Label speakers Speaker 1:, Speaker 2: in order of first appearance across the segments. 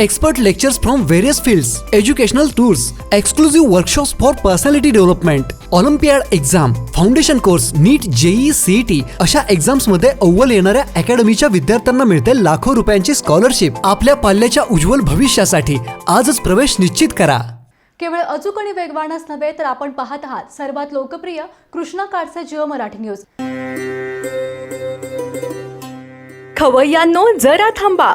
Speaker 1: Expert lectures from various fields educational tours exclusive workshops for personality development olympiad exam foundation course NEET JEE CET अशा एक्झाम्समध्ये अव्वल येणाऱ्या अकॅडमीच्या विद्यार्थ्यांना मिळते लाखो रुपयांची स्कॉलरशिप आपल्या पाल्याच्या उज्ज्वल भविष्यासाठी आजच प्रवेश निश्चित करा.
Speaker 2: केवळ अचूक आणि वेगवानच नव्हे तर आपण पाहत आहात सर्वात लोकप्रिय कृष्णा काडचे जिओ मराठी न्यूज.
Speaker 3: खवय्यांनो जरा थांबा.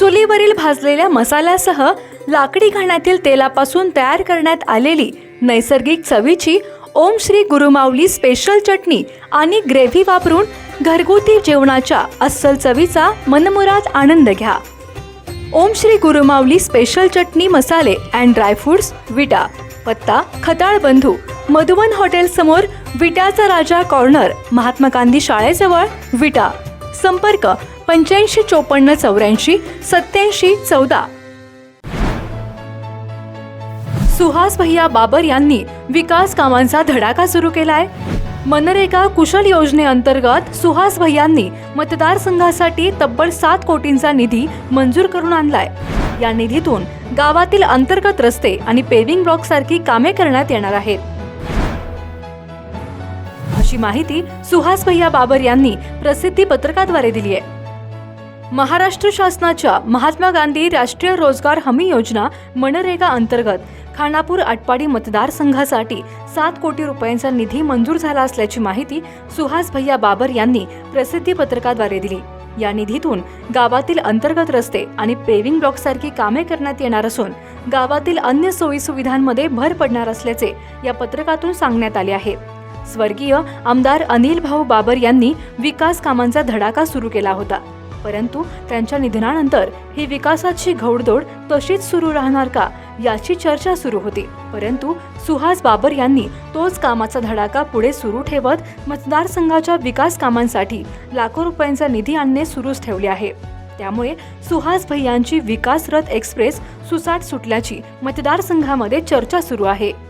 Speaker 3: चुलीवरील भाजलेल्या मसाल्यासह लाकडी घाण्यातील तेलापासून तयार करण्यात आलेली नैसर्गिक चवीची ओम श्री गुरुमावली स्पेशल चटणी आणि ग्रेव्ही वापरून घरगुती जेवणाच्या अस्सल चवीचा मनमुराद आनंद घ्या. ओम श्री गुरुमावली स्पेशल चटणी मसाले अँड ड्रायफ्रुट्स विटा पत्ता खताळ बंधू मधुवन हॉटेल समोर विटाचा राजा कॉर्नर महात्मा गांधी शाळेजवळ विटा. संपर्क पंच्याऐंशी चोपन्न चौऱ्याऐंशी सत्याऐंशी चौदा. सुहास भैया बाबर यांनी विकास कामांचा धडाका सुरू केलाय. मनरेगा कुशल योजनेअंतर्गत सुहास भैयांनी मतदारसंघासाठी तब्बल सात कोटींचा निधी मंजूर करून आणलाय. या निधीतून गावातील अंतर्गत रस्ते आणि पेविंग ब्लॉक सारखी कामे करण्यात येणार आहेत. अशी माहिती सुहास भैया बाबर यांनी प्रसिद्धी पत्रकाद्वारे दिली आहे. महाराष्ट्र शासनाच्या महात्मा गांधी राष्ट्रीय रोजगार हमी योजना मनरेगा अंतर्गत खानापूर आटपाडी मतदारसंघासाठी सात कोटी रुपयांचा निधी मंजूर झाला असल्याची माहिती सुहास भैया बाबर यांनी प्रसिद्धी पत्रकाद्वारे दिली. या निधीतून गावातील अंतर्गत रस्ते आणि पेविंग ब्लॉकसारखी कामे करण्यात येणार असून गावातील अन्य सोयी सुविधांमध्ये भर पडणार असल्याचे या पत्रकातून सांगण्यात आले आहे. स्वर्गीय आमदार अनिल भाऊ बाबर यांनी विकास कामांचा धडाका सुरू केला होता. परंतु त्यांच्या निधनानंतर ही विकासाची घौडदौड तशीच सुरू राहणार का याची चर्चा सुरू होती. परंतु सुहास बाबर यांनी तोच कामाचा धडाका पुढे सुरू ठेवत मतदारसंघाच्या विकास कामांसाठी लाखो रुपयांचा निधी आणणे सुरूच ठेवले आहे. त्यामुळे सुहास भैयांची विकास रथ एक्सप्रेस सुसाट सुटल्याची मतदारसंघामध्ये चर्चा सुरू आहे.